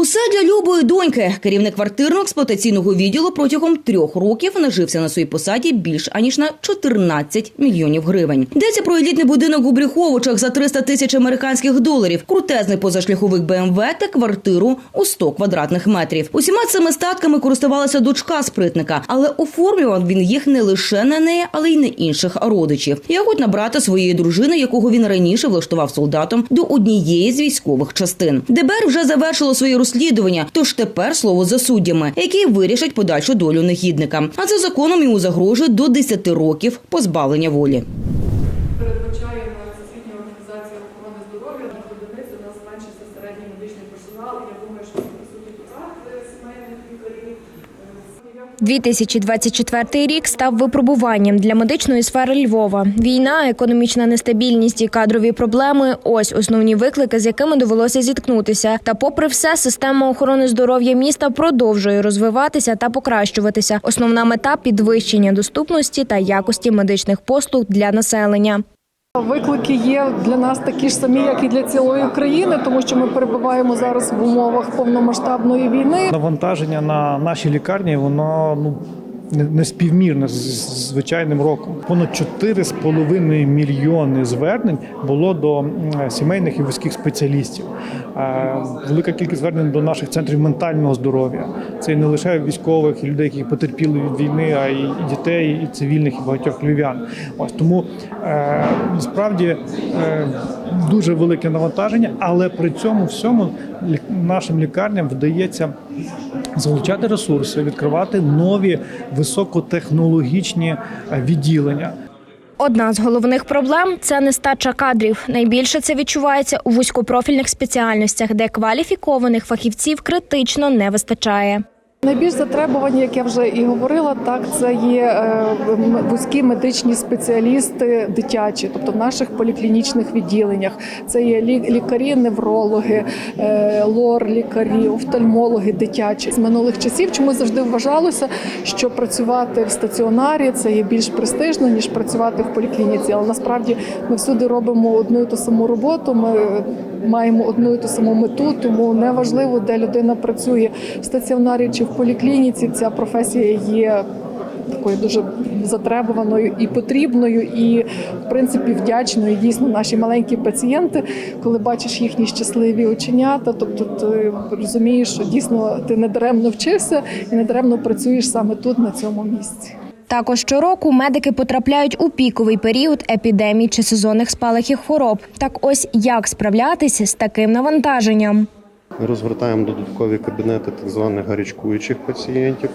Усе для любої доньки. Керівник квартирно-експлуатаційного відділу протягом трьох років нажився на своїй посаді більш аніж на 14 мільйонів гривень. Йдеться про елітний будинок у Брюховичах за 300 тисяч американських доларів, крутезний позашляховик БМВ та квартиру у 100 квадратних метрів. Усіма цими статками користувалася дочка спритника, але оформлював він їх не лише на неї, але й на інших родичів. Я на брата своєї дружини, якого він раніше влаштував солдатом до однієї з військових частин. ДБР вже завершило своє розслідування, тож тепер слово за суддями, які вирішать подальшу долю негідника. А за законом йому загрожує до 10 років позбавлення волі. середній медичний персонал. Я думаю, що це присутні посад сімейних лікарів. Е, 2024 рік став випробуванням для медичної сфери Львова. Війна, економічна нестабільність і кадрові проблеми ось основні виклики, з якими довелося зіткнутися. Та, попри все, система охорони здоров'я міста продовжує розвиватися та покращуватися. Основна мета підвищення доступності та якості медичних послуг для населення. Виклики є для нас такі ж самі, як і для цілої України, тому що ми перебуваємо зараз в умовах повномасштабної війни. Навантаження на наші лікарні воно ну. Не- Не з звичайним роком. Понад 4,5 мільйони звернень було до сімейних і вузьких спеціалістів. Е, Велика кількість звернень до наших центрів ментального здоров'я. Це не лише військових і людей, які потерпіли від війни, а й дітей, і цивільних, і багатьох львів'ян. Ось тому е, насправді е, дуже велике навантаження, але при цьому всьому нашим лікарням вдається залучати ресурси, відкривати нові високотехнологічні е, відділення. Одна з головних проблем це нестача кадрів. Найбільше це відчувається у вузькопрофільних спеціальностях, де кваліфікованих фахівців критично не вистачає. Найбільш затребувані, як я вже і говорила, так це є е, вузькі медичні спеціалісти дитячі, тобто в наших поліклінічних відділеннях. Це є лі- лікарі, неврологи, е, лор-лікарі, офтальмологи дитячі. З минулих часів чомусь завжди вважалося, що працювати в стаціонарі це є більш престижно ніж працювати в поліклініці. Але насправді ми всюди робимо одну і ту саму роботу. Ми маємо одну і ту саму мету, тому неважливо, де людина працює в стаціонарі чи в поліклініці. Ця професія є. Такою дуже затребуваною і потрібною, і в принципі вдячною. Дійсно, наші маленькі пацієнти, коли бачиш їхні щасливі оченята, тобто ти розумієш, що дійсно ти не даремно вчишся і не даремно працюєш саме тут, на цьому місці. Також щороку медики потрапляють у піковий період епідемій чи сезонних спалахів хвороб. Так ось як справлятися з таким навантаженням. Ми розгортаємо додаткові кабінети так званих гарячкуючих пацієнтів.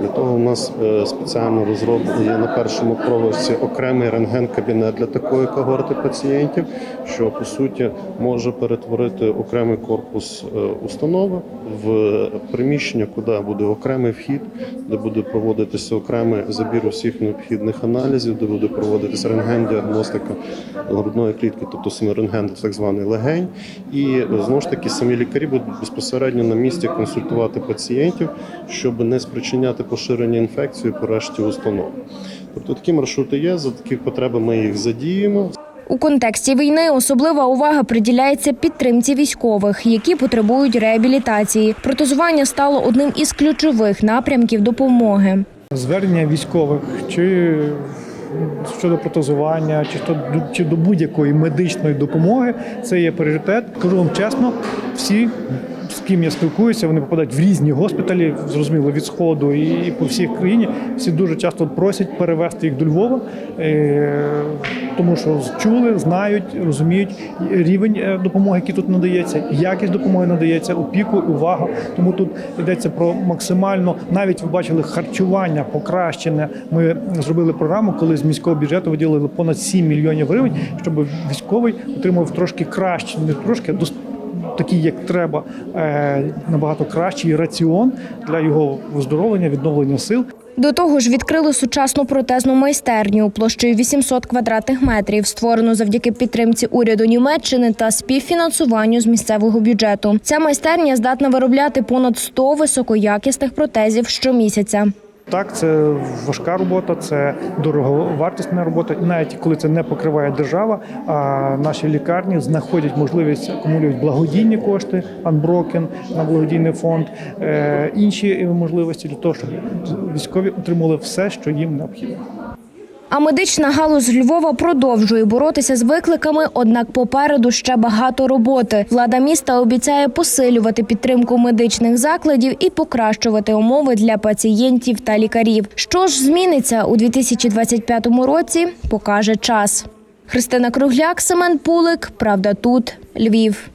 Для того у нас е, спеціально розроблений на першому поверсі окремий рентген-кабінет для такої когорти пацієнтів, що по суті може перетворити окремий корпус е, установи в приміщення, куди буде окремий вхід, де буде проводитися окремий забір усіх необхідних аналізів, де буде проводитися рентген-діагностика грудної клітки, тобто саме рентген, так званий легень. І знову ж таки самі лікарі будуть безпосередньо на місці консультувати пацієнтів, щоб не спричиняти поширення інфекції по решті установ. Тобто такі маршрути є, за такі потреби ми їх задіємо. У контексті війни особлива увага приділяється підтримці військових, які потребують реабілітації. Протезування стало одним із ключових напрямків допомоги. Звернення військових чи щодо протезування, чи то чи до будь-якої медичної допомоги, це є пріоритет. Кажу вам чесно, всі. З ким я спілкуюся, вони попадають в різні госпіталі, зрозуміло, від сходу і по всій країні. Всі дуже часто просять перевезти їх до Львова, е, тому що чули, знають, розуміють рівень е, допомоги, який тут надається, якість допомоги надається, опіку, увага. Тому тут йдеться про максимально, навіть ви бачили харчування покращене. Ми зробили програму, коли з міського бюджету виділили понад 7 мільйонів гривень, щоб військовий отримав трошки краще, не трошки а такий, як треба, е, набагато кращий раціон для його оздоровлення, відновлення сил. До того ж, відкрили сучасну протезну майстерню площею 800 квадратних метрів, створену завдяки підтримці уряду Німеччини та співфінансуванню з місцевого бюджету. Ця майстерня здатна виробляти понад 100 високоякісних протезів щомісяця. Так, це важка робота, це дороговартісна робота. І навіть коли це не покриває держава, а наші лікарні знаходять можливість акумулюють благодійні кошти, анброкен на благодійний фонд, е, інші можливості для того, щоб військові отримали все, що їм необхідно. А медична галузь Львова продовжує боротися з викликами, однак попереду ще багато роботи. Влада міста обіцяє посилювати підтримку медичних закладів і покращувати умови для пацієнтів та лікарів. Що ж зміниться у 2025 році, покаже час. Христина Кругляк, Семен Пулик. Правда, тут Львів.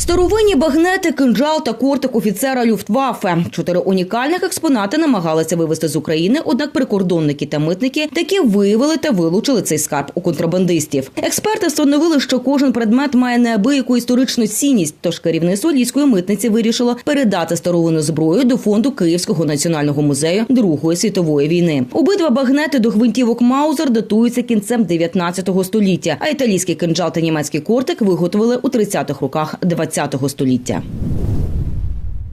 Старовинні багнети, кинджал та кортик офіцера Люфтваффе. Чотири унікальних експонати намагалися вивезти з України, однак прикордонники та митники таки виявили та вилучили цей скарб у контрабандистів. Експерти встановили, що кожен предмет має неабияку історичну цінність. Тож керівництво львівської митниці вирішило передати старовинну зброю до фонду Київського національного музею Другої світової війни. Обидва багнети до гвинтівок Маузер датуються кінцем 19 століття. А італійський кинджал та німецький кортик виготовили у 30-х роках 20 століття.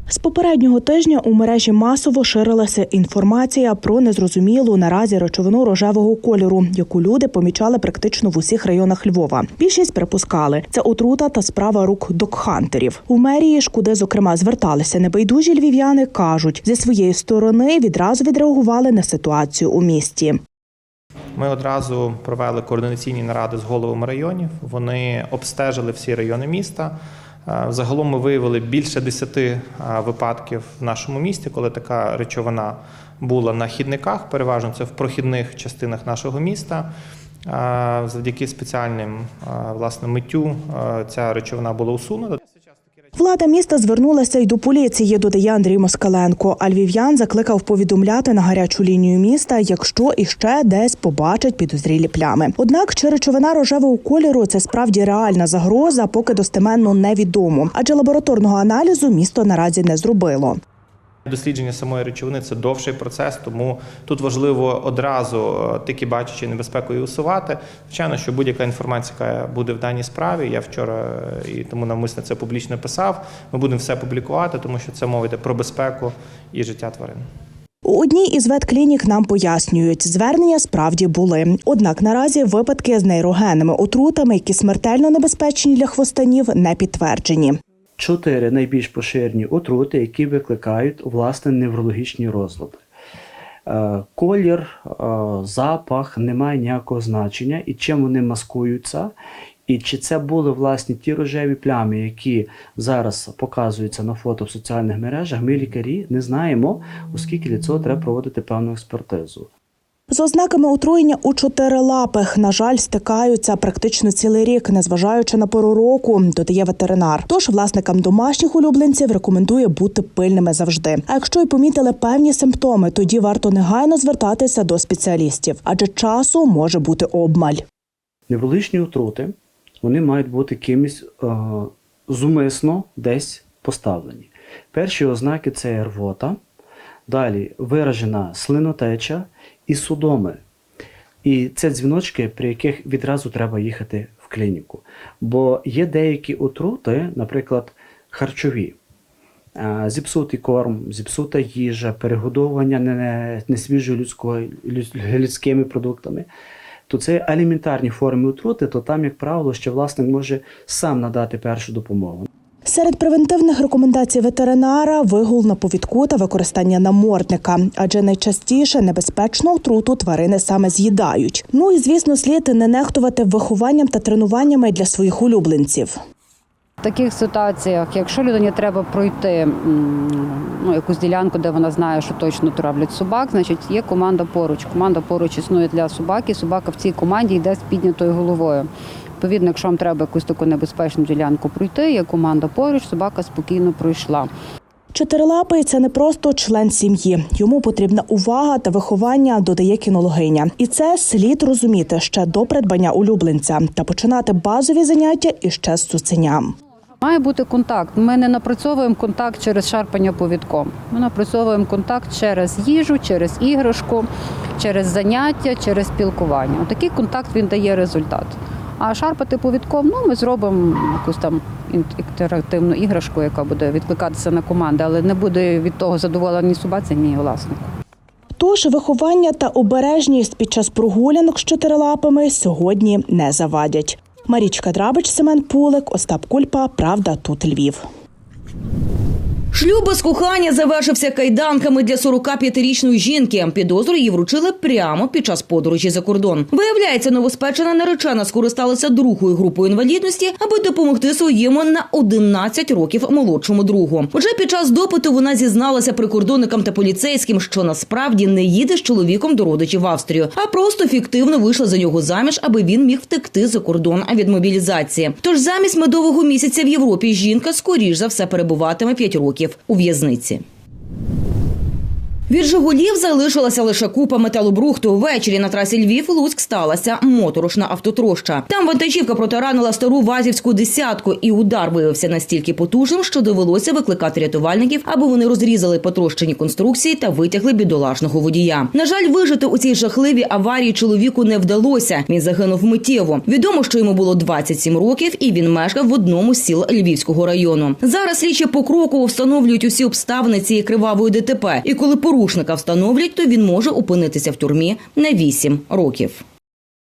З попереднього тижня у мережі масово ширилася інформація про незрозумілу наразі речовину рожевого кольору, яку люди помічали практично в усіх районах Львова. Більшість припускали, це отрута та справа рук докхантерів. У мерії ж, куди зокрема зверталися небайдужі львів'яни, кажуть, зі своєї сторони відразу відреагували на ситуацію у місті. Ми одразу провели координаційні наради з головами районів. Вони обстежили всі райони міста. Загалом ми виявили більше 10 е, випадків в нашому місті, коли така речовина була на хідниках. Переважно це в прохідних частинах нашого міста. Завдяки спеціальним власне миттю ця речовина була усунута. Влада міста звернулася й до поліції, додає Андрій Москаленко. А львів'ян закликав повідомляти на гарячу лінію міста, якщо іще десь побачать підозрілі плями. Однак, чи речовина рожевого кольору це справді реальна загроза, поки достеменно невідомо, адже лабораторного аналізу місто наразі не зробило. Дослідження самої речовини це довший процес, тому тут важливо одразу, е, тільки бачачи небезпеку і усувати. Звичайно, що будь-яка інформація, яка буде в даній справі, я вчора е, і тому навмисно це публічно писав. Ми будемо все публікувати, тому що це йде про безпеку і життя тварин. У одній із ветклінік нам пояснюють, звернення справді були. Однак наразі випадки з нейрогенними отрутами, які смертельно небезпечні для хвостанів, не підтверджені. Чотири найбільш поширені отрути, які викликають власне неврологічні розлади. Е, Колір, е, запах не має ніякого значення, і чим вони маскуються, і чи це були власне ті рожеві плями, які зараз показуються на фото в соціальних мережах, ми лікарі не знаємо, оскільки для цього треба проводити певну експертизу. З ознаками отруєння у чотирилапих, на жаль, стикаються практично цілий рік, незважаючи на пору року, додає ветеринар. Тож власникам домашніх улюбленців рекомендує бути пильними завжди. А якщо й помітили певні симптоми, тоді варто негайно звертатися до спеціалістів, адже часу може бути обмаль. Неврологічні отрути вони мають бути кимось е, зумисно десь поставлені. Перші ознаки це рвота, далі виражена слинотеча і судоми. І це дзвіночки, при яких відразу треба їхати в клініку. Бо є деякі отрути, наприклад, харчові. Зіпсутий корм, зіпсута їжа, перегодовування не- несвіжою людською, людськими продуктами то це аліментарні форми отрути, то там, як правило, ще власник може сам надати першу допомогу. Серед превентивних рекомендацій ветеринара вигул на повідку та використання намордника, адже найчастіше небезпечну отруту тварини саме з'їдають. Ну і звісно, слід не нехтувати вихованням та тренуваннями для своїх улюбленців. В таких ситуаціях, якщо людині треба пройти ну, якусь ділянку, де вона знає, що точно травлять собак, значить є команда поруч. Команда поруч існує для собаки. Собака в цій команді йде з піднятою головою. Відповідно, якщо вам треба якусь таку небезпечну ділянку пройти, є команда поруч, собака спокійно пройшла. Чотирилапий це не просто член сім'ї. Йому потрібна увага та виховання, додає кінологиня. І це слід розуміти ще до придбання улюбленця та починати базові заняття іще з цуценям. Має бути контакт. Ми не напрацьовуємо контакт через шарпання повідком. Ми напрацьовуємо контакт через їжу, через іграшку, через заняття, через спілкування. Отакий контакт він дає результат. А шарпати повідком, ну ми зробимо якусь там інтерактивну іграшку, яка буде відкликатися на команди, але не буде від того задоволені ні собаці, ні власнику. Тож виховання та обережність під час прогулянок з чотирилапами сьогодні не завадять. Марічка Драбич, Семен Пулик, Остап Кульпа. Правда, тут Львів. Шлюб без кохання завершився кайданками для 45-річної жінки. Підозру їй вручили прямо під час подорожі за кордон. Виявляється, новоспечена наречена скористалася другою групою інвалідності, аби допомогти своєму на 11 років молодшому другу. Уже під час допиту вона зізналася прикордонникам та поліцейським, що насправді не їде з чоловіком до родичів в Австрію, а просто фіктивно вийшла за нього заміж, аби він міг втекти за кордон від мобілізації. Тож замість медового місяця в Європі жінка скоріш за все перебуватиме 5 років у в'язниці. Від Жигулів залишилася лише купа металобрухту. Ввечері на трасі Львів-Луцьк сталася моторошна автотроща. Там вантажівка протаранила стару вазівську десятку, і удар виявився настільки потужним, що довелося викликати рятувальників, аби вони розрізали потрощені конструкції та витягли бідолашного водія. На жаль, вижити у цій жахливій аварії чоловіку не вдалося. Він загинув миттєво. Відомо, що йому було 27 років, і він мешкав в одному з сіл Львівського району. Зараз слідчі покроково встановлюють усі обставини цієї кривавої ДТП. І коли порушника встановлять, то він може опинитися в тюрмі на 8 років.